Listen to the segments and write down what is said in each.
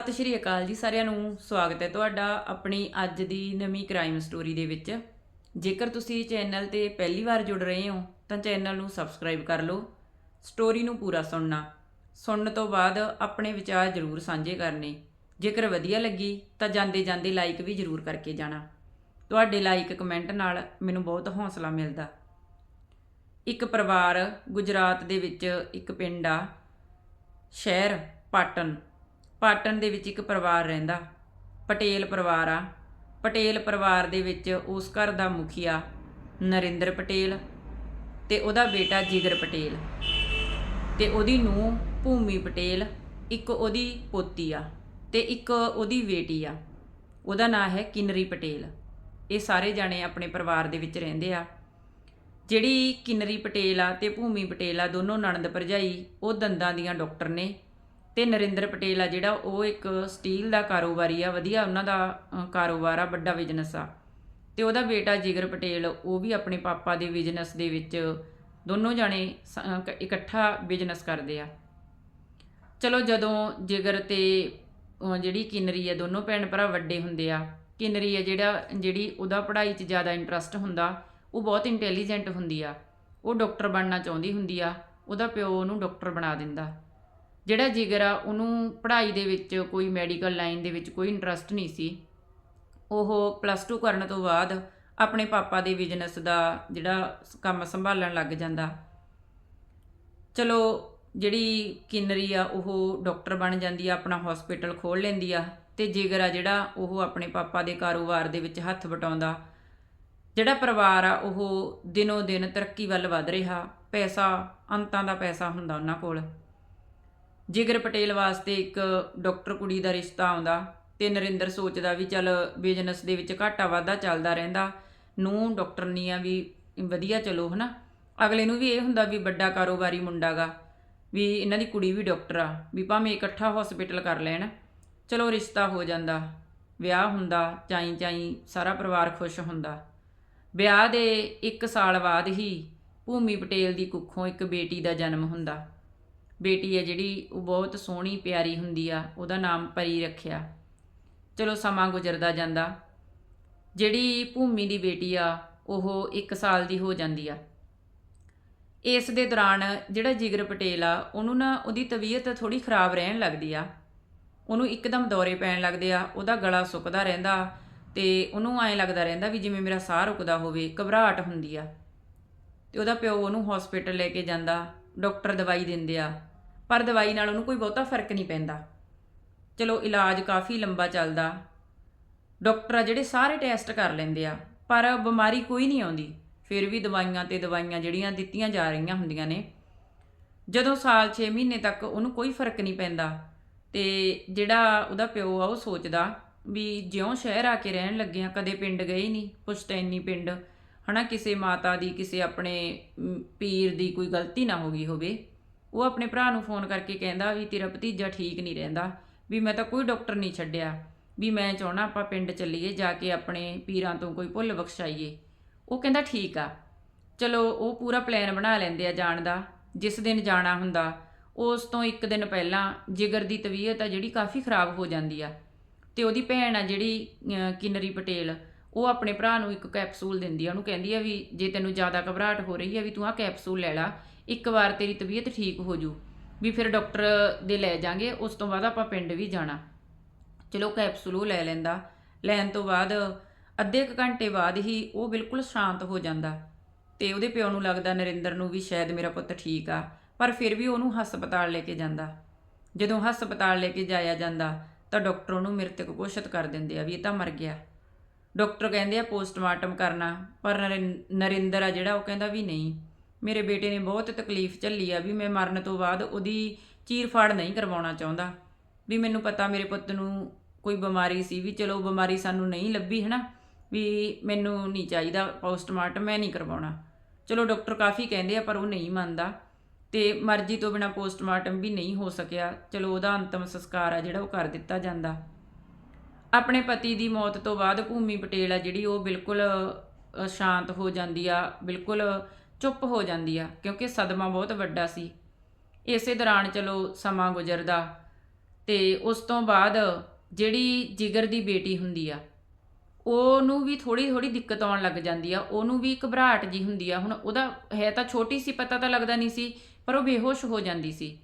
ਸਤਿ ਸ਼੍ਰੀ ਅਕਾਲ ਜੀ, ਸਾਰਿਆਂ ਨੂੰ ਸਵਾਗਤ ਹੈ ਤੁਹਾਡਾ ਆਪਣੀ ਅੱਜ ਦੀ ਨਵੀਂ ਕ੍ਰਾਈਮ ਸਟੋਰੀ ਦੇ ਵਿੱਚ। ਜੇਕਰ ਤੁਸੀਂ ਚੈਨਲ ਤੇ ਪਹਿਲੀ ਵਾਰ ਜੁੜ ਰਹੇ ਹੋ, ਤਾਂ ਚੈਨਲ ਨੂੰ ਸਬਸਕ੍ਰਾਈਬ ਕਰ ਲਓ। ਸਟੋਰੀ ਨੂੰ ਪੂਰਾ ਸੁਣਨਾ। ਸੁਣਨ ਤੋਂ ਬਾਅਦ ਆਪਣੇ ਵਿਚਾਰ ਜ਼ਰੂਰ ਸਾਂਝੇ ਕਰਨੇ। ਜੇਕਰ ਵਧੀਆ ਲੱਗੀ, ਤਾਂ ਜਾਂਦੇ ਜਾਂਦੇ ਲਾਈਕ ਵੀ ਜ਼ਰੂਰ ਕਰਕੇ ਜਾਣਾ। ਤੁਹਾਡੇ ਲਾਈਕ ਕਮੈਂਟ ਨਾਲ ਮੈਨੂੰ ਬਹੁਤ ਹੌਸਲਾ ਮਿਲਦਾ। ਇੱਕ ਪਰਿਵਾਰ ਗੁਜਰਾਤ ਦੇ ਵਿੱਚ ਇੱਕ ਪਿੰਡ ਆ। ਸ਼ਹਿਰ, ਪਾਟਨ। ਪਾਟਨ ਦੇ ਵਿੱਚ ਇੱਕ ਪਰਿਵਾਰ ਰਹਿੰਦਾ। ਪਟੇਲ ਪਰਿਵਾਰ ਆ। ਪਟੇਲ ਪਰਿਵਾਰ ਦੇ ਵਿੱਚ ਉਸ ਘਰ ਦਾ ਮੁਖੀਆ ਨਰਿੰਦਰ ਪਟੇਲ ਤੇ ਉਹਦਾ ਬੇਟਾ ਜਿਗਰ ਪਟੇਲ ਤੇ ਉਹਦੀ ਨੂੰਹ ਭੂਮੀ ਪਟੇਲ, ਇੱਕ ਉਹਦੀ ਪੋਤੀ ਆ ਤੇ ਇੱਕ ਉਹਦੀ ਬੇਟੀ ਆ। ਉਹਦਾ ਨਾਂ ਹੈ ਕਿਨਰੀ ਪਟੇਲ। ਇਹ ਸਾਰੇ ਜਾਣੇ ਆਪਣੇ ਪਰਿਵਾਰ ਦੇ ਵਿੱਚ ਰਹਿੰਦੇ ਆ। ਜਿਹੜੀ ਕਿਨਰੀ ਪਟੇਲ ਆ ਤੇ ਭੂਮੀ ਪਟੇਲ ਆ, ਦੋਨੋਂ ਨਣਦ ਭਰਜਾਈ, ਉਹ ਦੰਦਾਂ ਦੀਆਂ ਡਾਕਟਰ ਨੇ ਤੇ ਨਰਿੰਦਰ ਪਟੇਲ ਆ ਜਿਹੜਾ, ਉਹ ਇੱਕ ਸਟੀਲ ਦਾ ਕਾਰੋਬਾਰੀ ਆ, ਵਧੀਆ ਉਹਨਾਂ ਦਾ ਕਾਰੋਬਾਰ ਆ, ਵੱਡਾ ਬਿਜ਼ਨਸ ਆ। ਤੇ ਉਹਦਾ ਬੇਟਾ ਜਿਗਰ ਪਟੇਲ, ਉਹ ਵੀ ਆਪਣੇ ਪਾਪਾ ਦੇ ਬਿਜ਼ਨਸ ਦੇ ਵਿੱਚ ਦੋਨੋਂ ਜਾਣੇ ਇਕੱਠਾ ਬਿਜ਼ਨਸ ਕਰਦੇ ਆ। ਚਲੋ ਜਦੋਂ ਜਿਗਰ ਤੇ ਜਿਹੜੀ ਕਿਨਰੀ ਆ, ਦੋਨੋਂ ਭੈਣ ਭਰਾ ਵੱਡੇ ਹੁੰਦੇ ਆ, ਕਿਨਰੀ ਆ ਜਿਹੜਾ, ਜਿਹੜੀ ਉਹਦਾ ਪੜ੍ਹਾਈ 'ਚ ਜ਼ਿਆਦਾ ਇੰਟਰਸਟ ਹੁੰਦਾ, ਉਹ ਬਹੁਤ ਇੰਟੈਲੀਜੈਂਟ ਹੁੰਦੀ ਆ। ਉਹ ਡਾਕਟਰ ਬਣਨਾ ਚਾਹੁੰਦੀ ਹੁੰਦੀ ਆ, ਉਹਦਾ ਪਿਓ ਉਹਨੂੰ ਡਾਕਟਰ ਬਣਾ ਦਿੰਦਾ। ਜਿਹੜਾ ਜਿਗਰ ਆ, ਉਹਨੂੰ ਪੜ੍ਹਾਈ ਦੇ ਵਿੱਚ ਕੋਈ ਮੈਡੀਕਲ ਲਾਈਨ ਦੇ ਵਿੱਚ ਕੋਈ ਇੰਟਰਸਟ ਨਹੀਂ ਸੀ। ਉਹ ਪਲੱਸ 2 ਕਰਨ ਤੋਂ ਬਾਅਦ ਆਪਣੇ ਪਾਪਾ ਦੇ ਬਿਜ਼ਨਸ ਦਾ ਜਿਹੜਾ ਕੰਮ ਸੰਭਾਲਣ ਲੱਗ ਜਾਂਦਾ। ਚਲੋ, ਜਿਹੜੀ ਕਿਨਰੀ ਆ, ਉਹ ਡਾਕਟਰ ਬਣ ਜਾਂਦੀ ਆ, ਆਪਣਾ ਹਸਪੀਟਲ ਖੋਲ ਲੈਂਦੀ ਆ ਤੇ ਜਿਗਰ ਆ ਜਿਹੜਾ, ਉਹ ਆਪਣੇ ਪਾਪਾ ਦੇ ਕਾਰੋਬਾਰ ਦੇ ਵਿੱਚ ਹੱਥ ਵਟਾਉਂਦਾ। ਜਿਹੜਾ ਪਰਿਵਾਰ ਆ, ਉਹ ਦਿਨੋ ਦਿਨ ਤਰੱਕੀ ਵੱਲ ਵਧ ਰਿਹਾ। ਪੈਸਾ, ਅੰਤਾਂ ਦਾ ਪੈਸਾ ਹੁੰਦਾ ਉਹਨਾਂ ਕੋਲ। ਜਿਗਰ ਪਟੇਲ ਵਾਸਤੇ ਇੱਕ ਡਾਕਟਰ ਕੁੜੀ ਦਾ ਰਿਸ਼ਤਾ ਆਉਂਦਾ ਤੇ ਨਰਿੰਦਰ ਸੋਚਦਾ ਵੀ ਚੱਲ ਬਿਜ਼ਨਸ ਦੇ ਵਿੱਚ ਘਾਟਾ ਵਾਧਾ ਚੱਲਦਾ ਰਹਿੰਦਾ ਨੂੰ ਨਹੀਂ ਆ ਵੀ ਵਧੀਆ ਚਲੋ, ਹਨਾ? ਅਗਲੇ ਨੂੰ ਵੀ ਇਹ ਹੁੰਦਾ ਵੀ ਵੱਡਾ ਕਾਰੋਬਾਰੀ ਮੁੰਡਾਗਾ ਵੀ ਇਹਨਾਂ ਦੀ ਕੁੜੀ ਵੀ ਡਾਕਟਰ ਆ, ਵੀ ਭਾਵੇਂ ਇਕੱਠਾ ਹਸਪੀਟਲ ਕਰ ਲੈਣ, ਚਲੋ ਰਿਸ਼ਤਾ ਹੋ ਜਾਂਦਾ, ਵਿਆਹ ਹੁੰਦਾ, ਚਾਈ ਚਾਈ ਸਾਰਾ ਪਰਿਵਾਰ ਖੁਸ਼ ਹੁੰਦਾ। ਵਿਆਹ ਦੇ 1 ਸਾਲ ਬਾਅਦ ਹੀ ਭੂਮੀ ਪਟੇਲ ਦੀ ਕੁੱਖੋਂ ਇੱਕ ਬੇਟੀ ਦਾ ਜਨਮ ਹੁੰਦਾ। ਬੇਟੀ ਹੈ ਜਿਹੜੀ, ਉਹ ਬਹੁਤ ਸੋਹਣੀ ਪਿਆਰੀ ਹੁੰਦੀ ਆ, ਉਹਦਾ ਨਾਮ ਪਰੀ ਰੱਖਿਆ। ਚਲੋ ਸਮਾਂ ਗੁਜ਼ਰਦਾ ਜਾਂਦਾ। ਜਿਹੜੀ ਭੂਮੀ ਦੀ ਬੇਟੀ ਆ, ਉਹ 1 ਸਾਲ ਦੀ ਹੋ ਜਾਂਦੀ ਆ। ਇਸ ਦੇ ਦੌਰਾਨ ਜਿਹੜਾ ਜਿਗਰ ਪਟੇਲ ਆ, ਉਹਨੂੰ ਨਾ ਉਹਦੀ ਤਬੀਅਤ ਥੋੜੀ ਖਰਾਬ ਰਹਿਣ ਲੱਗਦੀ ਆ। ਉਹਨੂੰ ਇੱਕਦਮ ਦੌਰੇ ਪੈਣ ਲੱਗਦੇ ਆ, ਉਹਦਾ ਗਲਾ ਸੁੱਕਦਾ ਰਹਿੰਦਾ ਤੇ ਉਹਨੂੰ ਐਂ ਲੱਗਦਾ ਰਹਿੰਦਾ ਵੀ ਜਿਵੇਂ ਮੇਰਾ ਸਾਹ ਰੁਕਦਾ ਹੋਵੇ, ਘਬਰਾਹਟ ਹੁੰਦੀ ਆ। ਤੇ ਉਹਦਾ ਪਿਓ ਉਹਨੂੰ ਹਸਪੀਟਲ ਲੈ ਕੇ ਜਾਂਦਾ ਡਾਕਟਰ ਦਵਾਈ ਦਿੰਦੇ ਆ। ਪਰ ਦਵਾਈ ਨਾਲ ਉਹਨੂੰ ਕੋਈ ਬਹੁਤਾ ਫ਼ਰਕ ਨਹੀਂ ਪੈਂਦਾ। ਚਲੋ, ਇਲਾਜ ਕਾਫੀ ਲੰਬਾ ਚੱਲਦਾ। ਡਾਕਟਰ ਆ ਜਿਹੜੇ ਸਾਰੇ ਟੈਸਟ ਕਰ ਲੈਂਦੇ ਆ, ਪਰ ਬਿਮਾਰੀ ਕੋਈ ਨਹੀਂ ਆਉਂਦੀ। ਫਿਰ ਵੀ ਦਵਾਈਆਂ ਤੇ ਦਵਾਈਆਂ ਜਿਹੜੀਆਂ ਦਿੱਤੀਆਂ ਜਾ ਰਹੀਆਂ ਹੁੰਦੀਆਂ ਨੇ, ਜਦੋਂ ਸਾਲ 6 ਮਹੀਨੇ ਤੱਕ ਉਹਨੂੰ ਕੋਈ ਫ਼ਰਕ ਨਹੀਂ ਪੈਂਦਾ। ਤੇ ਜਿਹੜਾ ਉਹਦਾ ਪਿਓ ਆ, ਉਹ ਸੋਚਦਾ ਵੀ ਜਿਉਂ ਸ਼ਹਿਰ ਆ ਕੇ ਰਹਿਣ ਲੱਗੇ ਆ, ਕਦੇ ਪਿੰਡ ਗਏ ਨਹੀਂ ਪੁਸ਼ਤੈਨੀ ਪਿੰਡ। ਹਨਾ, ਕਿਸੇ ਮਾਤਾ ਦੀ, ਕਿਸੇ ਆਪਣੇ ਪੀਰ ਦੀ ਕੋਈ ਗਲਤੀ ਨਾ ਹੋ ਗਈ ਹੋਵੇ। ਉਹ ਆਪਣੇ ਭਰਾ ਨੂੰ ਫੋਨ ਕਰਕੇ ਕਹਿੰਦਾ ਵੀ ਤੇਰਾ ਭਤੀਜਾ ਠੀਕ ਨਹੀਂ ਰਹਿੰਦਾ, ਵੀ ਮੈਂ ਤਾਂ ਕੋਈ ਡਾਕਟਰ ਨਹੀਂ ਛੱਡਿਆ, ਵੀ ਮੈਂ ਚਾਹਣਾ ਆਪਾਂ ਪਿੰਡ ਚੱਲੀਏ, ਜਾ ਕੇ ਆਪਣੇ ਪੀਰਾਂ ਤੋਂ ਕੋਈ ਭੁੱਲ ਬਖਸ਼ਾਈਏ। ਉਹ ਕਹਿੰਦਾ ਠੀਕ ਆ। ਚਲੋ, ਉਹ ਪੂਰਾ ਪਲਾਨ ਬਣਾ ਲੈਂਦੇ ਆ ਜਾਣ ਦਾ, ਜਿਸ ਦਿਨ ਜਾਣਾ ਹੁੰਦਾ, ਉਸ ਤੋਂ ਇੱਕ ਦਿਨ ਪਹਿਲਾਂ ਜਿਗਰ ਦੀ ਤਬੀਅਤ ਆ ਜਿਹੜੀ ਕਾਫੀ ਖਰਾਬ ਹੋ ਜਾਂਦੀ ਆ। ਤੇ ਉਹਦੀ ਭੈਣ ਆ ਜਿਹੜੀ ਕਿਨਰੀ ਪਟੇਲ, ਉਹ ਆਪਣੇ ਭਰਾ ਨੂੰ ਇੱਕ ਕੈਪਸੂਲ ਦਿੰਦੀ ਆ। ਉਹਨੂੰ ਕਹਿੰਦੀ ਆ ਵੀ ਜੇ ਤੈਨੂੰ ਜ਼ਿਆਦਾ ਘਬਰਾਹਟ ਹੋ ਰਹੀ ਆ ਵੀ ਤੂੰ ਆ ਕੈਪਸੂਲ ਲੈ ਲਾ ਇੱਕ ਵਾਰ ਤੇਰੀ ਤਬੀਅਤ ਠੀਕ ਹੋ ਜੂ, ਵੀ ਫਿਰ ਡਾਕਟਰ ਦੇ ਲੈ ਜਾਾਂਗੇ, ਉਸ ਤੋਂ ਬਾਅਦ ਆਪਾਂ ਪਿੰਡ ਵੀ ਜਾਣਾ। ਚਲੋ ਕੈਪਸੂਲ ਉਹ ਲੈ ਲੈਂਦਾ। ਲੈਣ ਤੋਂ ਬਾਅਦ ਅੱਧੇ ਕੁ ਘੰਟੇ ਬਾਅਦ ਹੀ ਉਹ ਬਿਲਕੁਲ ਸ਼ਾਂਤ ਹੋ ਜਾਂਦਾ। ਤੇ ਉਹਦੇ ਪਿਓ ਨੂੰ ਲੱਗਦਾ ਨਰਿੰਦਰ ਨੂੰ ਵੀ ਸ਼ਾਇਦ ਮੇਰਾ ਪੁੱਤ ਠੀਕ ਆ, ਪਰ ਫਿਰ ਵੀ ਉਹਨੂੰ ਹਸਪਤਾਲ ਲੈ ਕੇ ਜਾਂਦਾ। ਜਦੋਂ ਹਸਪਤਾਲ ਲੈ ਕੇ ਜਾਇਆ ਜਾਂਦਾ, ਤਾਂ ਡਾਕਟਰ ਉਹਨੂੰ ਮ੍ਰਿਤਕ ਘੋਸ਼ਿਤ ਕਰ ਦਿੰਦੇ ਆ ਵੀ ਇਹ ਤਾਂ ਮਰ ਗਿਆ। ਡਾਕਟਰ ਕਹਿੰਦੇ ਆ ਪੋਸਟਮਾਰਟਮ ਕਰਨਾ, ਪਰ ਨਰਿੰ- ਨਰਿੰਦਰ ਆ ਜਿਹੜਾ, ਉਹ ਕਹਿੰਦਾ ਵੀ ਨਹੀਂ। ਮੇਰੇ ਬੇਟੇ ਨੇ ਬਹੁਤ ਤਕਲੀਫ ਝੱਲੀ ਆ ਵੀ ਮੈਂ ਮਰਨ ਤੋਂ ਬਾਅਦ ਉਹਦੀ ਚੀਰਫਾੜ ਨਹੀਂ ਕਰਵਾਉਣਾ ਚਾਹੁੰਦਾ। ਵੀ ਮੈਨੂੰ ਪਤਾ ਮੇਰੇ ਪੁੱਤ ਨੂੰ ਕੋਈ ਬਿਮਾਰੀ ਸੀ ਵੀ ਚਲੋ ਬਿਮਾਰੀ ਸਾਨੂੰ ਨਹੀਂ ਲੱਭੀ, ਹਨਾ? ਵੀ ਮੈਨੂੰ ਨਹੀਂ ਚਾਹੀਦਾ ਪੋਸਟਮਾਰਟਮ, ਮੈਂ ਨਹੀਂ ਕਰਵਾਉਣਾ। ਚਲੋ ਡਾਕਟਰ ਕਾਫੀ ਕਹਿੰਦੇ ਆ ਪਰ ਉਹ ਨਹੀਂ ਮੰਨਦਾ ਤੇ ਮਰਜ਼ੀ ਤੋਂ ਬਿਨਾ ਪੋਸਟਮਾਰਟਮ ਵੀ ਨਹੀਂ ਹੋ ਸਕਿਆ। ਚਲੋ ਉਹਦਾ ਅੰਤਮ ਸੰਸਕਾਰ ਆ ਜਿਹੜਾ ਉਹ ਕਰ ਦਿੱਤਾ ਜਾਂਦਾ। ਆਪਣੇ ਪਤੀ ਦੀ ਮੌਤ ਤੋਂ ਬਾਅਦ ਭੂਮੀ ਪਟੇਲ ਆ ਜਿਹੜੀ ਉਹ ਬਿਲਕੁਲ ਸ਼ਾਂਤ ਹੋ ਜਾਂਦੀ ਆ, ਬਿਲਕੁਲ ਚੁੱਪ ਹੋ ਜਾਂਦੀ ਆ, ਕਿਉਂਕਿ ਸਦਮਾ ਬਹੁਤ ਵੱਡਾ ਸੀ। ਇਸੇ ਦੌਰਾਨ ਚਲੋ ਸਮਾਂ ਗੁਜ਼ਰਦਾ ਤੇ ਉਸ ਤੋਂ ਬਾਅਦ ਜਿਹੜੀ ਜਿਗਰ ਦੀ ਬੇਟੀ ਹੁੰਦੀ ਆ, ਉਹਨੂੰ ਵੀ ਥੋੜੀ ਥੋੜੀ ਦਿੱਕਤ ਆਉਣ ਲੱਗ ਜਾਂਦੀ ਆ, ਉਹਨੂੰ ਵੀ ਘਬਰਾਹਟ ਜੀ ਹੁੰਦੀ ਆ। ਹੁਣ ਉਹਦਾ ਹੈ ਤਾਂ ਛੋਟੀ ਸੀ, ਪਤਾ ਤਾਂ ਲੱਗਦਾ ਨਹੀਂ ਸੀ, ਪਰ ਉਹ ਬੇਹੋਸ਼ ਹੋ ਜਾਂਦੀ ਸੀ।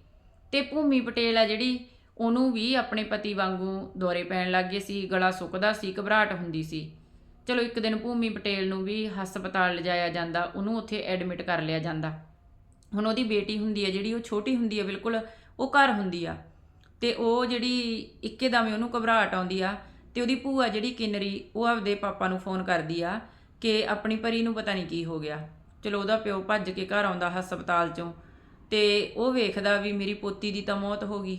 ਤੇ ਭੂਮੀ ਪਟੇਲ ਆ ਜਿਹੜੀ, ਉਹਨੂੰ ਵੀ ਆਪਣੇ ਪਤੀ ਵਾਂਗੂ ਦੌਰੇ ਪੈਣ ਲੱਗ ਗਏ ਸੀ, ਗਲਾ ਸੁੱਕਦਾ ਸੀ, ਘਬਰਾਹਟ ਹੁੰਦੀ ਸੀ। ਚਲੋ ਇੱਕ ਦਿਨ ਭੂਮੀ ਪਟੇਲ ਨੂੰ ਵੀ ਹਸਪਤਾਲ ਲਿਜਾਇਆ ਜਾਂਦਾ, ਉਹਨੂੰ ਉੱਥੇ ਐਡਮਿਟ ਕਰ ਲਿਆ ਜਾਂਦਾ। ਹੁਣ ਉਹਦੀ ਬੇਟੀ ਹੁੰਦੀ ਹੈ ਜਿਹੜੀ ਉਹ ਛੋਟੀ ਹੁੰਦੀ ਹੈ ਬਿਲਕੁਲ ਉਹ ਘਰ ਹੁੰਦੀ ਆ। ਤੇ ਉਹ ਜਿਹੜੀ ਇੱਕੇ ਦਮ ਉਹਨੂੰ ਘਬਰਾਹਟ ਆਉਂਦੀ ਆ, ਤੇ ਉਹਦੀ ਭੂਆ ਜਿਹੜੀ ਕਿਨਰੀ, ਉਹ ਆਪਦੇ ਪਾਪਾ ਨੂੰ ਫੋਨ ਕਰਦੀ ਆ ਕਿ ਆਪਣੀ ਪਰੀ ਨੂੰ ਪਤਾ ਨਹੀਂ ਕੀ ਹੋ ਗਿਆ। ਚਲੋ ਉਹਦਾ ਪਿਓ ਭੱਜ ਕੇ ਘਰ ਆਉਂਦਾ ਹਸਪਤਾਲ ਚੋਂ, ਤੇ ਉਹ ਵੇਖਦਾ ਵੀ ਮੇਰੀ ਪੋਤੀ ਦੀ ਤਾਂ ਮੌਤ ਹੋ ਗਈ।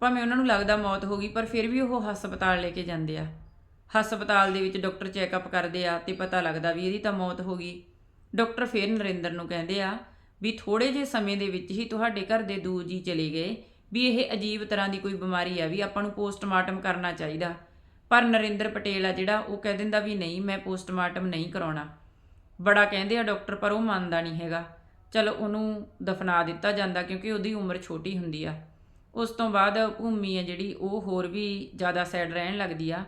ਭਾਵੇਂ ਉਹਨਾਂ ਨੂੰ ਲੱਗਦਾ ਮੌਤ ਹੋ ਗਈ, ਪਰ ਫਿਰ ਵੀ ਉਹ ਹਸਪਤਾਲ ਲੈ ਕੇ ਜਾਂਦੇ ਆ। ਹਸਪਤਾਲ ਦੇ ਵਿੱਚ ਡਾਕਟਰ ਚੈੱਕਅਪ ਕਰਦੇ ਆ ਤੇ ਪਤਾ ਲੱਗਦਾ ਵੀ ਇਹਦੀ ਤਾਂ ਮੌਤ ਹੋ ਗਈ। ਡਾਕਟਰ ਫਿਰ ਨਰਿੰਦਰ ਨੂੰ ਕਹਿੰਦੇ ਆ ਵੀ ਥੋੜੇ ਜਿਹੇ ਸਮੇਂ ਦੇ ਵਿੱਚ ਹੀ ਤੁਹਾਡੇ ਘਰ ਦੇ ਦੂ ਜੀ ਚਲੇ ਗਏ ਵੀ ਇਹ ਅਜੀਬ ਤਰ੍ਹਾਂ ਦੀ ਕੋਈ ਬਿਮਾਰੀ ਆ ਵੀ ਆਪਾਂ ਨੂੰ ਪੋਸਟਮਾਰਟਮ ਕਰਨਾ ਚਾਹੀਦਾ। ਪਰ ਨਰਿੰਦਰ ਪਟੇਲ ਆ ਜਿਹੜਾ ਉਹ ਕਹਿ ਦਿੰਦਾ ਵੀ ਨਹੀਂ, ਮੈਂ ਪੋਸਟਮਾਰਟਮ ਨਹੀਂ ਕਰਾਉਣਾ। ਬੜਾ ਕਹਿੰਦੇ ਆ ਡਾਕਟਰ, ਪਰ ਉਹ ਮੰਨਦਾ ਨਹੀਂ ਹੈਗਾ। ਚਲੋ ਉਹਨੂੰ ਦਫਨਾ ਦਿੱਤਾ ਜਾਂਦਾ ਕਿਉਂਕਿ ਉਹਦੀ ਉਮਰ ਛੋਟੀ ਹੁੰਦੀ ਆ। ਉਸ ਤੋਂ ਬਾਅਦ ਭੂਮੀ ਆ ਜਿਹੜੀ ਉਹ ਹੋਰ ਵੀ ਜ਼ਿਆਦਾ ਸੈਡ ਰਹਿਣ ਲੱਗਦੀ ਆ।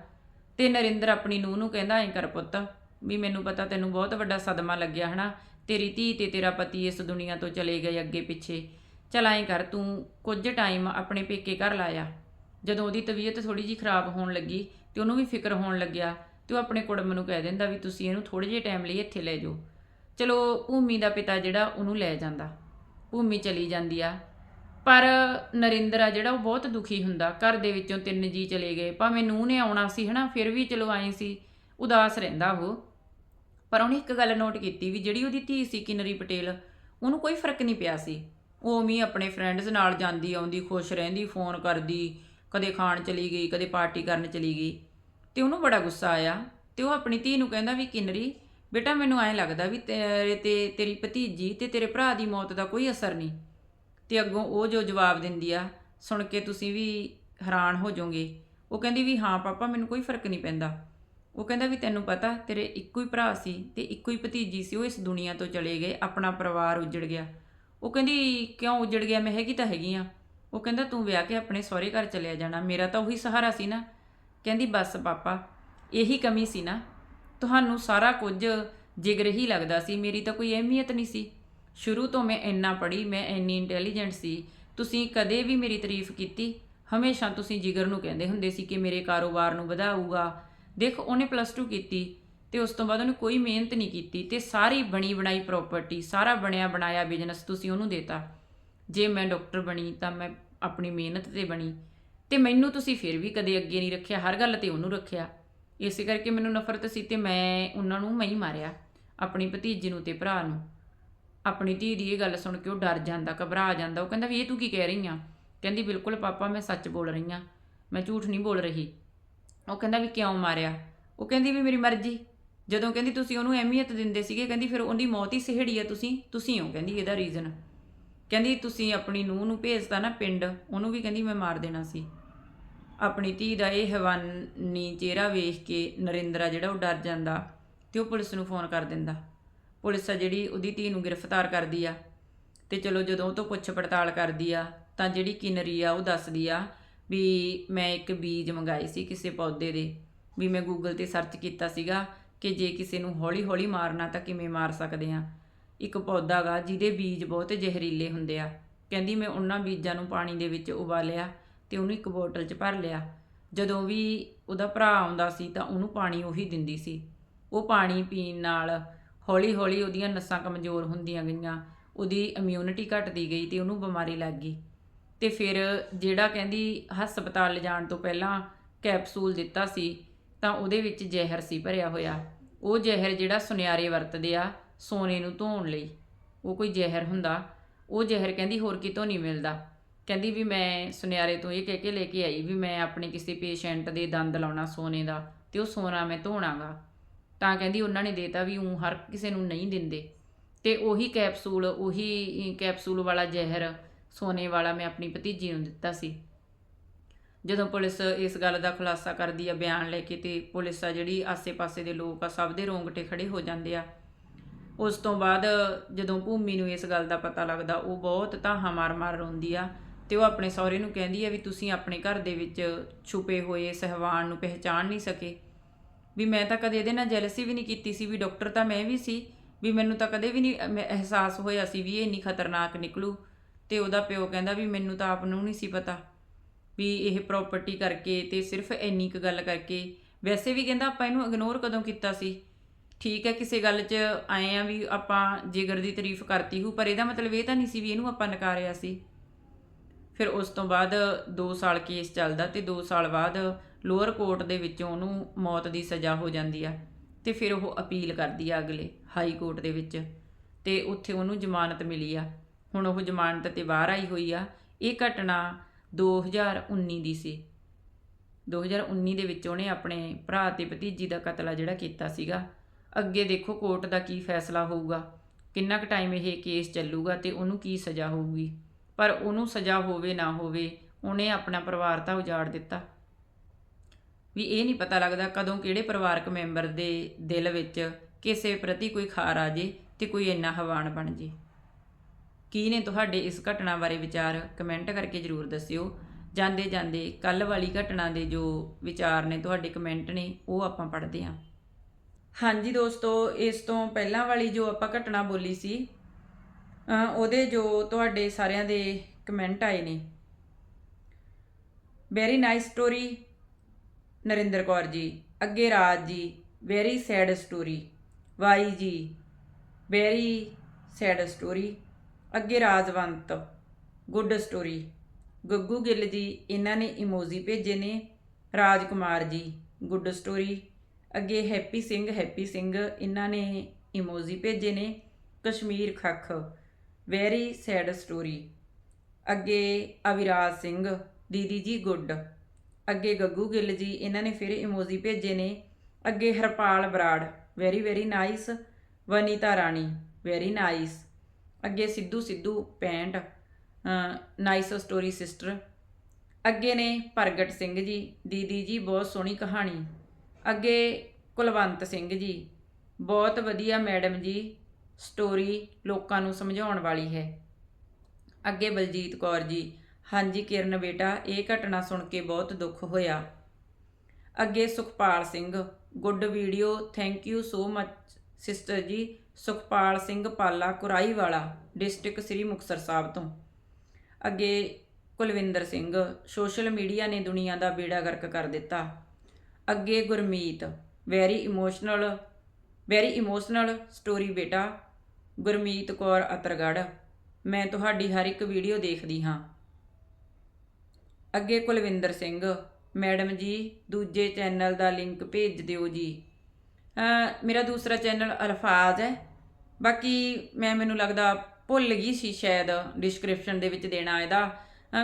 ਤੇ ਨਰਿੰਦਰ ਆਪਣੀ ਨੂੰਹ ਨੂੰ ਕਹਿੰਦਾ, ਐਂ ਕਰ ਪੁੱਤ, ਵੀ ਮੈਨੂੰ ਪਤਾ ਤੈਨੂੰ ਬਹੁਤ ਵੱਡਾ ਸਦਮਾ ਲੱਗਿਆ, ਹਨਾ? ਤੇਰੀ ਧੀ ਤੇ ਤੇਰਾ ਪਤੀ ਇਸ ਦੁਨੀਆ ਤੋਂ ਚਲੇ ਗਏ ਅੱਗੇ ਪਿੱਛੇ। ਚਲ ਐਂ ਕਰ, ਤੂੰ ਕੁਝ ਟਾਈਮ ਆਪਣੇ ਪੇਕੇ ਘਰ ਲਾਇਆ ਜਦੋਂ ਉਹਦੀ ਤਬੀਅਤ ਥੋੜੀ ਜਿਹੀ ਖਰਾਬ ਹੋਣ ਲੱਗੀ ਤੇ ਉਹਨੂੰ ਵੀ ਫਿਕਰ ਹੋਣ ਲੱਗਿਆ, ਤੇ ਉਹ ਆਪਣੇ ਕੁੜਮ ਨੂੰ ਕਹਿ ਦਿੰਦਾ ਵੀ ਤੁਸੀਂ ਇਹਨੂੰ ਥੋੜੇ ਜਿਹੇ ਟਾਈਮ ਲਈ ਇੱਥੇ ਲੈ ਜਾਓ। ਚਲੋ, ਭੂਮੀ ਦਾ ਪਿਤਾ ਜਿਹੜਾ, ਉਹਨੂੰ ਲੈ ਜਾਂਦਾ। ਭੂਮੀ ਚਲੀ ਜਾਂਦੀ ਆ। ਪਰ ਨਰਿੰਦਰ ਆ ਜਿਹੜਾ ਉਹ ਬਹੁਤ ਦੁਖੀ ਹੁੰਦਾ, ਘਰ ਦੇ ਵਿੱਚੋਂ ਤਿੰਨ ਜੀ ਚਲੇ ਗਏ, ਭਾਵੇਂ ਨੂੰਹ ਨੇ ਆਉਣਾ ਸੀ ਹਨਾ, ਫਿਰ ਵੀ ਚਲੋ ਆਏ ਸੀ, ਉਦਾਸ ਰਹਿੰਦਾ ਉਹ। ਪਰ ਉਹਨੇ ਇੱਕ ਗੱਲ ਨੋਟ ਕੀਤੀ ਵੀ ਜਿਹੜੀ ਉਹਦੀ ਧੀ ਸੀ ਕਿਨਰੀ ਪਟੇਲ, ਉਹਨੂੰ ਕੋਈ ਫ਼ਰਕ ਨਹੀਂ ਪਿਆ ਸੀ। ਉਹ ਉਵੇਂ ਆਪਣੇ ਫਰੈਂਡਸ ਨਾਲ ਜਾਂਦੀ, ਆਉਂਦੀ, ਖੁਸ਼ ਰਹਿੰਦੀ ਫੋਨ ਕਰਦੀ, ਕਦੇ ਖਾਣ ਚਲੀ ਗਈ, ਕਦੇ ਪਾਰਟੀ ਕਰਨ ਚਲੀ ਗਈ। ਤੇ ਉਹਨੂੰ ਬੜਾ ਗੁੱਸਾ ਆਇਆ ਤੇ ਉਹ ਆਪਣੀ ਧੀ ਨੂੰ ਕਹਿੰਦਾ ਵੀ ਕਿਨਰੀ, ਬੇਟਾ ਮੈਨੂੰ ਐਂ ਲੱਗਦਾ ਵੀ ਤੇਰੇ ਤੇ, ਤੇਰੀ ਭਤੀਜੀ ਤੇ ਤੇਰੇ ਭਰਾ ਦੀ ਮੌਤ ਦਾ ਕੋਈ ਅਸਰ ਨਹੀਂ। ਤੇ ਅੱਗੋਂ ਉਹ ਜੋ ਜਵਾਬ ਦਿੰਦੀ ਆ, ਸੁਣ ਕੇ ਤੁਸੀਂ ਵੀ ਹੈਰਾਨ ਹੋ ਜਾਓਗੇ। ਉਹ ਕਹਿੰਦੀ ਵੀ, ਹਾਂ ਪਾਪਾ, ਮੈਨੂੰ ਕੋਈ ਫ਼ਰਕ ਨਹੀਂ ਪੈਂਦਾ। ਉਹ ਕਹਿੰਦਾ ਵੀ, ਤੈਨੂੰ ਪਤਾ, ਤੇਰੇ ਇੱਕੋ ਹੀ ਭਰਾ ਸੀ ਤੇ ਇੱਕੋ ਹੀ ਭਤੀਜੀ ਸੀ, ਉਹ ਇਸ ਦੁਨੀਆ ਤੋਂ ਚਲੇ ਗਏ, ਆਪਣਾ ਪਰਿਵਾਰ ਉਜੜ ਗਿਆ। ਉਹ ਕਹਿੰਦੀ, ਕਿਉਂ ਉਜੜ ਗਿਆ? ਮੈਂ ਹੈਗੀ ਤਾਂ ਹੈਗੀ ਆ। ਉਹ ਕਹਿੰਦਾ, ਤੂੰ ਵਿਆਹ ਕੇ ਆਪਣੇ ਸਹੁਰੇ ਘਰ ਚਲਿਆ ਜਾਣਾ, ਮੇਰਾ ਤਾਂ ਉਹੀ ਸਹਾਰਾ ਸੀ ਨਾ। ਕਹਿੰਦੀ, ਬਸ ਪਾਪਾ, ਇਹੀ ਕਮੀ ਸੀ ਨਾ, ਤੁਹਾਨੂੰ ਸਾਰਾ ਕੁਝ ਜਿਗਰ ਹੀ ਲੱਗਦਾ ਸੀ, ਮੇਰੀ ਤਾਂ ਕੋਈ ਅਹਿਮੀਅਤ ਨਹੀਂ ਸੀ। ਸ਼ੁਰੂ ਤੋਂ ਮੈਂ ਇੰਨਾ ਪੜ੍ਹੀ, ਮੈਂ ਇੰਨੀ ਇੰਟੈਲੀਜੈਂਟ ਸੀ। ਤੁਸੀਂ ਕਦੇ ਵੀ ਮੇਰੀ ਤਾਰੀਫ ਕੀਤੀ? ਹਮੇਸ਼ਾ ਤੁਸੀਂ ਜਿਗਰ ਨੂੰ ਕਹਿੰਦੇ ਹੁੰਦੇ ਸੀ ਕਿ ਮੇਰੇ ਕਾਰੋਬਾਰ ਨੂੰ ਵਧਾਊਗਾ। ਦੇਖ, ਉਹਨੇ ਪਲੱਸ 2 ਕੀਤੀ ਤੇ ਉਸ ਤੋਂ ਬਾਅਦ ਉਹਨੇ ਕੋਈ ਮਿਹਨਤ ਨਹੀਂ ਕੀਤੀ ਤੇ ਸਾਰੀ ਬਣੀ ਬਣਾਈ ਪ੍ਰਾਪਰਟੀ ਸਾਰਾ ਬਣਿਆ ਬਣਾਇਆ ਬਿਜ਼ਨਸ ਤੁਸੀਂ ਉਹਨੂੰ ਦੇਤਾ। ਜੇ ਮੈਂ ਡਾਕਟਰ ਬਣੀ ਤਾਂ ਮੈਂ ਆਪਣੀ ਮਿਹਨਤ ਤੇ ਬਣੀ। ਤੇ ਮੈਨੂੰ ਤੁਸੀਂ ਫਿਰ ਵੀ ਕਦੇ ਅੱਗੇ ਨਹੀਂ ਰੱਖਿਆ, ਹਰ ਗੱਲ ਤੇ ਉਹਨੂੰ ਰੱਖਿਆ। ਇਸੇ ਕਰਕੇ ਮੈਨੂੰ ਨਫ਼ਰਤ ਸੀ ਤੇ ਮੈਂ ਉਹਨਾਂ ਨੂੰ ਮੈਂ ਹੀ ਮਾਰਿਆ, ਆਪਣੀ ਭਤੀਜੀ ਨੂੰ ਤੇ ਭਰਾ ਨੂੰ। ਆਪਣੀ ਧੀ ਦੀ ਇਹ ਗੱਲ ਸੁਣ ਕੇ ਉਹ ਡਰ ਜਾਂਦਾ, ਘਬਰਾ ਜਾਂਦਾ। ਉਹ ਕਹਿੰਦਾ ਵੀ ਇਹ ਤੂੰ ਕੀ ਕਹਿ ਰਹੀ ਆ? ਕਹਿੰਦੀ, ਬਿਲਕੁਲ ਪਾਪਾ, ਮੈਂ ਸੱਚ ਬੋਲ ਰਹੀ ਆ। ਮੈਂ ਝੂਠ ਨਹੀਂ ਬੋਲ ਰਹੀ। ਉਹ ਕਹਿੰਦਾ ਵੀ ਕਿਉਂ ਮਾਰਿਆ? ਉਹ ਕਹਿੰਦੀ ਵੀ ਮੇਰੀ ਮਰਜ਼ੀ। ਜਦੋਂ ਕਹਿੰਦੀ ਤੁਸੀਂ ਉਹਨੂੰ ਅਹਿਮੀਅਤ ਦਿੰਦੇ ਸੀਗੇ, ਕਹਿੰਦੀ ਫਿਰ ਉਹਦੀ ਮੌਤ ਹੀ ਸਹੇੜੀ ਆ, ਤੁਸੀਂ ਤੁਸੀਂ ਹੋ, ਕਹਿੰਦੀ ਇਹਦਾ ਰੀਜ਼ਨ ਕਹਿੰਦੀ ਤੁਸੀਂ ਆਪਣੀ ਨੂੰਹ ਨੂੰ ਭੇਜਤਾ ਨਾ ਪਿੰਡ, ਉਹਨੂੰ ਵੀ ਕਹਿੰਦੀ ਮੈਂ ਮਾਰ ਦੇਣਾ ਸੀ। ਆਪਣੀ ਧੀ ਦਾ ਇਹ ਹਵਾਨੀ ਚਿਹਰਾ ਵੇਖ ਕੇ ਨਰਿੰਦਰਾ ਜਿਹੜਾ ਉਹ ਡਰ ਜਾਂਦਾ ਤੇ ਉਹ ਪੁਲਿਸ ਨੂੰ ਫੋਨ ਕਰ ਦਿੰਦਾ। ਪੁਲਿਸ ਆ ਜਿਹੜੀ ਉਹਦੀ ਧੀ ਨੂੰ ਗ੍ਰਿਫਤਾਰ ਕਰਦੀ ਆ। ਤੇ ਚਲੋ ਜਦੋਂ ਉਹ ਤੋਂ ਪੁੱਛ ਪੜਤਾਲ ਕਰਦੀ ਆ, ਤਾਂ ਜਿਹੜੀ ਕਿਨਰੀ ਆ ਉਹ ਦੱਸਦੀ ਆ ਵੀ ਮੈਂ ਇੱਕ ਬੀਜ ਮੰਗਾਏ ਸੀ ਕਿਸੇ ਪੌਦੇ ਦੇ, ਵੀ ਮੈਂ ਗੂਗਲ ਤੇ ਸਰਚ ਕੀਤਾ ਸੀਗਾ ਕਿ ਜੇ ਕਿਸੇ ਨੂੰ ਹੌਲੀ-ਹੌਲੀ ਮਾਰਨਾ ਤਾਂ ਕਿਵੇਂ ਮਾਰ ਸਕਦੇ ਆ। ਇੱਕ ਪੌਦਾ ਗਾ ਜਿਹਦੇ ਬੀਜ ਬਹੁਤ ਜ਼ਹਿਰੀਲੇ ਹੁੰਦੇ ਆ। ਕਹਿੰਦੀ ਮੈਂ ਉਹਨਾਂ ਬੀਜਾਂ ਨੂੰ ਪਾਣੀ ਦੇ ਵਿੱਚ ਉਬਾਲਿਆ ਤੇ ਉਹਨੂੰ ਇੱਕ ਬੋਤਲ 'ਚ ਭਰ ਲਿਆ। ਜਦੋਂ ਵੀ ਉਹਦਾ ਭਰਾ ਆਉਂਦਾ ਸੀ ਤਾਂ ਉਹਨੂੰ ਪਾਣੀ ਉਹੀ ਦਿੰਦੀ ਸੀ। ਉਹ ਪਾਣੀ ਪੀਣ ਨਾਲ ਹੌਲੀ-ਹੌਲੀ ਉਹਦੀਆਂ ਨਸਾਂ ਕਮਜ਼ੋਰ ਹੁੰਦੀਆਂ ਗਈਆਂ, ਉਹਦੀ ਇਮਿਊਨਿਟੀ ਘਟਦੀ ਗਈ ਤੇ ਉਹਨੂੰ ਬਿਮਾਰੀ ਲੱਗ ਗਈ। ਤੇ ਫਿਰ ਜਿਹੜਾ ਕਹਿੰਦੀ ਹਸਪਤਾਲ ਲਿਜਾਣ ਤੋਂ ਪਹਿਲਾਂ ਕੈਪਸੂਲ ਦਿੱਤਾ ਸੀ, ਤਾਂ ਉਹਦੇ ਵਿੱਚ ਜ਼ਹਿਰ ਸੀ, ਭਰਿਆ ਹੋਇਆ। ਉਹ ਜ਼ਹਿਰ ਜਿਹੜਾ ਸੁਨਿਆਰੇ ਵਰਤਦੇ ਆ, ਸੋਨੇ ਨੂੰ ਧੋਣ ਲਈ, ਉਹ ਕੋਈ ਜ਼ਹਿਰ ਹੁੰਦਾ। ਉਹ ਜ਼ਹਿਰ ਕਹਿੰਦੀ ਹੋਰ ਕਿਤੋਂ ਨਹੀਂ ਮਿਲਦਾ। ਕਹਿੰਦੀ ਵੀ ਮੈਂ ਸੁਨਿਆਰੇ ਤੋਂ ਇਹ ਕਹਿ ਕੇ ਲੈ ਕੇ ਆਈ ਵੀ ਮੈਂ ਆਪਣੇ ਕਿਸੇ ਪੇਸ਼ੈਂਟ ਦੇ ਦੰਦ ਲਾਉਣਾ ਸੋਨੇ ਦਾ ਤੇ ਉਹ ਸੋਨਾ ਮੈਂ ਧੋਣਾਗਾ। ਤਾਂ ਕਹਿੰਦੀ ਉਹਨਾਂ ਨੇ ਦੇਤਾ ਵੀ ਉਹ ਹਰ ਕਿਸੇ ਨੂੰ ਨਹੀਂ ਦਿੰਦੇ। ਤੇ ਉਹੀ ਕੈਪਸੂਲ ਉਹੀ ਕੈਪਸੂਲ ਵਾਲਾ ਜ਼ਹਿਰ ਸੋਨੇ ਵਾਲਾ ਮੈਂ ਆਪਣੀ ਭਤੀਜੀ ਨੂੰ ਦਿੱਤਾ ਸੀ। ਜਦੋਂ ਪੁਲਿਸ ਇਸ ਗੱਲ ਦਾ ਖੁਲਾਸਾ ਕਰਦੀ ਆ ਬਿਆਨ ਲੈ ਕੇ ਤੇ ਪੁਲਿਸ ਆ ਜਿਹੜੀ ਆਸੇ-ਪਾਸੇ ਦੇ ਲੋਕ ਆ ਸਭ ਦੇ ਰੋਂਗਟੇ ਖੜੇ ਹੋ ਜਾਂਦੇ ਆ। ਉਸ ਤੋਂ ਬਾਅਦ ਜਦੋਂ ਭੂਮੀ ਨੂੰ ਇਸ ਗੱਲ ਦਾ ਪਤਾ ਲੱਗਦਾ, ਉਹ ਬਹੁਤ ਧਾਹਾਂ ਮਾਰ-ਮਾਰ ਰੋਂਦੀ ਆ ਤੇ ਉਹ ਆਪਣੇ ਸਹੁਰੇ ਨੂੰ ਕਹਿੰਦੀ ਆ ਵੀ ਤੁਸੀਂ ਆਪਣੇ ਘਰ ਦੇ ਵਿੱਚ ਛੁਪੇ ਹੋਏ ਸਹਿਵਾਨ ਨੂੰ ਪਹਿਚਾਣ ਨਹੀਂ ਸਕੇ। ਵੀ ਮੈਂ ਤਾਂ ਕਦੇ ਇਹਦੇ ਨਾਲ ਜੈਲਸੀ ਵੀ ਨਹੀਂ ਕੀਤੀ ਸੀ, ਵੀ ਡਾਕਟਰ ਤਾਂ ਮੈਂ ਵੀ ਸੀ, ਵੀ ਮੈਨੂੰ ਤਾਂ ਕਦੇ ਵੀ ਨਹੀਂ ਮੈਂ- ਅਹਿਸਾਸ ਹੋਇਆ ਸੀ ਵੀ ਇਹ ਇੰਨੀ ਖਤਰਨਾਕ ਨਿਕਲੂ। ਤੇ ਉਹਦਾ ਪਿਓ ਕਹਿੰਦਾ ਵੀ ਮੈਨੂੰ ਤਾਂ ਆਪ ਨੂੰ ਨਹੀਂ ਸੀ ਪਤਾ ਵੀ ਇਹ ਪ੍ਰਾਪਰਟੀ ਕਰਕੇ ਤੇ ਸਿਰਫ ਇੰਨੀ ਕੁ ਗੱਲ ਕਰਕੇ। ਵੈਸੇ ਵੀ ਕਹਿੰਦਾ ਆਪਾਂ ਇਹਨੂੰ ਇਗਨੋਰ ਕਦੋਂ ਕੀਤਾ ਸੀ? ਠੀਕ ਹੈ, ਕਿਸੇ ਗੱਲ 'ਚ ਆਏ ਆ ਵੀ ਆਪਾਂ ਜਿਗਰ ਦੀ ਤਾਰੀਫ ਕਰਤੀ ਹੂ ਪਰ ਇਹਦਾ ਮਤਲਬ ਇਹ ਤਾਂ ਨਹੀਂ ਸੀ ਵੀ ਇਹਨੂੰ ਆਪਾਂ ਨਕਾਰਿਆ ਸੀ। ਫਿਰ ਉਸ ਤੋਂ ਬਾਅਦ 2 ਸਾਲ ਕੇਸ ਚੱਲਦਾ ਤੇ 2 ਸਾਲ ਬਾਅਦ ਲੋਅਰ ਕੋਰਟ ਦੇ ਵਿੱਚੋਂ ਉਹਨੂੰ ਮੌਤ ਦੀ ਸਜ਼ਾ ਹੋ ਜਾਂਦੀ ਆ ਤੇ ਫਿਰ ਉਹ ਅਪੀਲ ਕਰਦੀ ਆ ਅਗਲੇ ਹਾਈ ਕੋਰਟ ਦੇ ਵਿੱਚ ਤੇ ਉੱਥੇ ਉਹਨੂੰ ਜ਼ਮਾਨਤ ਮਿਲੀ ਆ। ਹੁਣ ਉਹ ਜ਼ਮਾਨਤ ਤੇ ਬਾਹਰ ਆਈ ਹੋਈ ਆ। ਇਹ ਘਟਨਾ 2019 ਦੀ ਸੀ। 2019 ਦੇ ਵਿੱਚ ਉਹਨੇ ਆਪਣੇ ਭਰਾ ਤੇ ਭਤੀਜੀ ਦਾ ਕਤਲ ਜਿਹੜਾ ਕੀਤਾ ਸੀਗਾ। ਅੱਗੇ ਦੇਖੋ ਕੋਰਟ ਦਾ ਕੀ ਫੈਸਲਾ ਹੋਊਗਾ। ਕਿੰਨਾ ਕੁ ਟਾਈਮ ਇਹ ਕੇਸ ਚੱਲੂਗਾ ਤੇ ਉਹਨੂੰ ਕੀ ਸਜ਼ਾ ਹੋਊਗੀ। ਪਰ ਉਹਨੂੰ ਸਜ਼ਾ ਹੋਵੇ ਨਾ ਹੋਵੇ ਉਹਨੇ ਆਪਣਾ ਪਰਿਵਾਰ ਤਾਂ ਉਜਾੜ ਦਿੱਤਾ। ਵੀ ਇਹ ਨਹੀਂ ਪਤਾ ਲੱਗਦਾ ਕਦੋਂ ਕਿਹੜੇ ਪਰਿਵਾਰਕ ਮੈਂਬਰ ਦੇ ਦਿਲ ਵਿੱਚ ਕਿਸੇ ਪ੍ਰਤੀ ਕੋਈ ਖਾਰ ਆ ਜੇ ਤੇ ਕੋਈ ਇੰਨਾ ਹਵਾਨ ਬਣ ਜੇ। ਕੀ ਨੇ ਤੁਹਾਡੇ ਇਸ ਘਟਨਾ ਬਾਰੇ ਵਿਚਾਰ ਕਮੈਂਟ ਕਰਕੇ ਜਰੂਰ ਦੱਸਿਓ। ਜਾਂਦੇ ਜਾਂਦੇ ਕੱਲ ਵਾਲੀ ਘਟਨਾ ਦੇ ਜੋ ਵਿਚਾਰ ਨੇ ਤੁਹਾਡੇ ਕਮੈਂਟ ਨੇ, ਉਹ ਆਪਾਂ ਪੜ੍ਹਦੇ ਹਾਂ। ਹਾਂਜੀ ਦੋਸਤੋ, ਇਸ ਤੋਂ ਪਹਿਲਾਂ ਵਾਲੀ ਜੋ ਆਪਾਂ ਘਟਨਾ ਬੋਲੀ ਸੀ ਉਹਦੇ ਜੋ ਤੁਹਾਡੇ ਸਾਰਿਆਂ ਦੇ ਕਮੈਂਟ ਆਏ ਨੇ। Very nice story Narinder Kaur ji, ਅੱਗੇ Raj ji very sad story Y ji very sad story ਅੱਗੇ ਰਾਜਵੰਤ ਗੁੱਡ ਸਟੋਰੀ ਗੱਗੂ ਗਿੱਲ ਜੀ, ਇਹਨਾਂ ਨੇ ਇਮੋਜੀ ਭੇਜੇ ਨੇ, ਰਾਜਕੁਮਾਰ ਜੀ ਗੁੱਡ ਸਟੋਰੀ ਅੱਗੇ ਹੈਪੀ ਸਿੰਘ ਹੈਪੀ ਸਿੰਘ ਇਹਨਾਂ ਨੇ ਇਮੋਜੀ ਭੇਜੇ ਨੇ, Kashmir Khakh very sad story ਅੱਗੇ ਅਵਿਰਾਜ ਸਿੰਘ, ਦੀਦੀ ਜੀ ਗੁੱਡ ਅੱਗੇ ਗੱਗੂ ਗਿੱਲ ਜੀ, ਇਹਨਾਂ ਨੇ ਫਿਰ ਇਮੋਜੀ ਭੇਜੇ ਨੇ। ਅੱਗੇ Harpal Brar very very nice Vanita Rani very nice ਅੱਗੇ Sidhu Sidhu 65 nice story sister ਅੱਗੇ ਨੇ ਪ੍ਰਗਟ ਸਿੰਘ ਜੀ, ਦੀਦੀ ਜੀ, ਬਹੁਤ ਸੋਹਣੀ ਕਹਾਣੀ। ਅੱਗੇ ਕੁਲਵੰਤ ਸਿੰਘ ਜੀ, ਬਹੁਤ ਵਧੀਆ ਮੈਡਮ ਜੀ ਸਟੋਰੀ ਲੋਕਾਂ ਨੂੰ ਸਮਝਾਉਣ ਵਾਲੀ ਹੈ। ਅੱਗੇ ਬਲਜੀਤ ਕੌਰ ਜੀ ਹਾਂਜੀ ਕਿਰਨ ਬੇਟਾ, ਇਹ ਘਟਨਾ ਸੁਣ ਕੇ ਬਹੁਤ ਦੁੱਖ ਹੋਇਆ। ਅੱਗੇ Sukhpal Singh, good video thank you so much sister ji, Sukhpal Singh ਪਾਲਾ ਕੁਰਾਈ ਵਾਲਾ ਡਿਸਟ੍ਰਿਕਟ ਸ੍ਰੀ ਮੁਕਤਸਰ ਸਾਹਿਬ ਤੋਂ। ਅੱਗੇ ਕੁਲਵਿੰਦਰ ਸਿੰਘ ਸੋਸ਼ਲ ਮੀਡੀਆ ਨੇ ਦੁਨੀਆ ਦਾ ਬੇੜਾ ਗਰਕ ਕਰ ਦਿੱਤਾ। ਅੱਗੇ Gurmeet very emotional very emotional story ਬੇਟਾ, ਗੁਰਮੀਤ ਕੌਰ ਅਤਰਗੜ, ਮੈਂ ਤੁਹਾਡੀ ਹਰ ਇੱਕ ਵੀਡੀਓ ਦੇਖਦੀ ਹਾਂ। ਅੱਗੇ ਕੁਲਵਿੰਦਰ ਸਿੰਘ, ਮੈਡਮ ਜੀ, ਦੂਜੇ ਚੈਨਲ ਦਾ ਲਿੰਕ ਭੇਜ ਦਿਓ ਜੀ। ਮੇਰਾ ਦੂਸਰਾ ਚੈਨਲ ਅਲਫਾਜ਼ ਹੈ। ਬਾਕੀ ਮੈਂ, ਮੈਨੂੰ ਲੱਗਦਾ ਭੁੱਲ ਗਈ ਸੀ ਸ਼ਾਇਦ ਡਿਸਕ੍ਰਿਪਸ਼ਨ ਦੇ ਵਿੱਚ ਦੇਣਾ ਇਹਦਾ।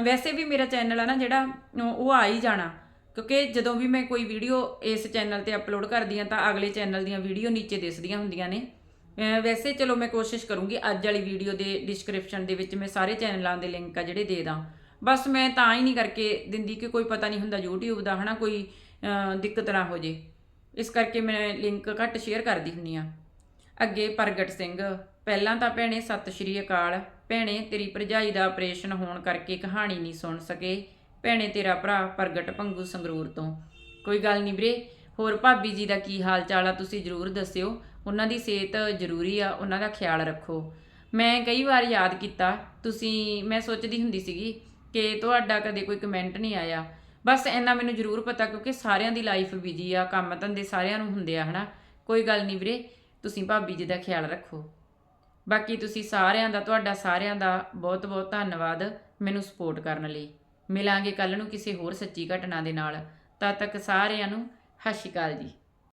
ਵੈਸੇ ਵੀ ਮੇਰਾ ਚੈਨਲ ਆ ਨਾ ਜਿਹੜਾ, ਉਹ- ਆ ਹੀ ਜਾਣਾ। ਕਿਉਂਕਿ ਜਦੋਂ ਵੀ ਮੈਂ ਕੋਈ ਵੀਡੀਓ ਇਸ ਚੈਨਲ ਤੇ ਅਪਲੋਡ ਕਰਦੀ ਹਾਂ, ਤਾਂ ਅਗਲੇ ਚੈਨਲ ਦੀਆਂ ਵੀਡੀਓ ਨੀਚੇ ਦਿਸਦੀਆਂ ਹੁੰਦੀਆਂ ਨੇ। ਵੈਸੇ ਚਲੋ ਮੈਂ ਕੋਸ਼ਿਸ਼ ਕਰੂੰਗੀ, ਅੱਜ ਵਾਲੀ ਵੀਡੀਓ ਦੇ ਡਿਸਕ੍ਰਿਪਸ਼ਨ ਦੇ ਵਿੱਚ ਮੈਂ ਸਾਰੇ ਚੈਨਲਾਂ ਦੇ ਲਿੰਕ ਆ ਜਿਹੜੇ ਦੇ ਦਾਂ। ਬਸ ਮੈਂ ਤਾਂ ਹੀ ਨਹੀਂ ਕਰਕੇ ਦਿੰਦੀ ਕਿ ਕੋਈ ਪਤਾ ਨਹੀਂ ਹੁੰਦਾ YouTube ਦਾ, ਹਨਾ, ਕੋਈ ਦਿੱਕਤ ਨਾ ਹੋ ਜੇ। ਇਸ ਕਰਕੇ ਮੈਂ ਲਿੰਕ ਘੱਟ ਸ਼ੇਅਰ ਕਰਦੀ ਹੁੰਨੀ ਆ ਅੱਗੇ ਪ੍ਰਗਟ ਸਿੰਘ, ਪਹਿਲਾਂ ਤਾਂ ਭੈਣੇ ਸਤਿ ਸ਼੍ਰੀ ਅਕਾਲ, ਭੈਣੇ ਤੇਰੀ ਭਰਜਾਈ ਦਾ ਆਪਰੇਸ਼ਨ ਹੋਣ ਕਰਕੇ ਕਹਾਣੀ ਨਹੀਂ ਸੁਣ ਸਕੇ। ਭੈਣੇ ਤੇਰਾ ਭਰਾ ਪ੍ਰਗਟ ਭੰਗੂ ਸੰਗਰੂਰ ਤੋਂ। ਕੋਈ ਗੱਲ ਨਹੀਂ ਵੀਰੇ, ਹੋਰ ਭਾਬੀ ਜੀ ਦਾ ਕੀ ਹਾਲ ਚਾਲ ਆ ਤੁਸੀਂ ਜਰੂਰ ਦੱਸਿਓ। ਉਹਨਾਂ ਦੀ ਸਿਹਤ ਜ਼ਰੂਰੀ ਆ, ਉਹਨਾਂ ਦਾ ਖਿਆਲ ਰੱਖੋ। ਮੈਂ ਕਈ ਵਾਰ ਯਾਦ ਕੀਤਾ, ਤੁਸੀਂ, ਮੈਂ ਸੋਚਦੀ ਹੁੰਦੀ ਸੀਗੀ ਕਿ ਤੁਹਾਡਾ ਕਦੇ ਕੋਈ ਕਮੈਂਟ ਨਹੀਂ ਆਇਆ। ਬਸ ਇੰਨਾ ਮੈਨੂੰ ਜ਼ਰੂਰ ਪਤਾ ਕਿਉਂਕਿ ਸਾਰਿਆਂ ਦੀ ਲਾਈਫ ਬਿਜ਼ੀ ਆ, ਕੰਮ ਧੰਦੇ ਸਾਰਿਆਂ ਨੂੰ ਹੁੰਦੇ ਆ, ਹਨਾ? ਕੋਈ ਗੱਲ ਨਹੀਂ ਵੀਰੇ, ਤੁਸੀਂ ਭਾਬੀ ਜੀ ਦਾ ਖਿਆਲ ਰੱਖੋ। ਬਾਕੀ ਤੁਸੀਂ ਸਾਰਿਆਂ ਦਾ, ਤੁਹਾਡਾ ਸਾਰਿਆਂ ਦਾ ਬਹੁਤ ਬਹੁਤ ਧੰਨਵਾਦ ਮੈਨੂੰ ਸਪੋਰਟ ਕਰਨ ਲਈ। ਮਿਲਾਂਗੇ ਕੱਲ ਨੂੰ ਕਿਸੇ ਹੋਰ ਸੱਚੀ ਘਟਨਾ ਦੇ ਨਾਲ। ਤਦ ਤੱਕ ਸਾਰਿਆਂ ਨੂੰ ਸਤਿ ਸ਼੍ਰੀ ਅਕਾਲ ਜੀ।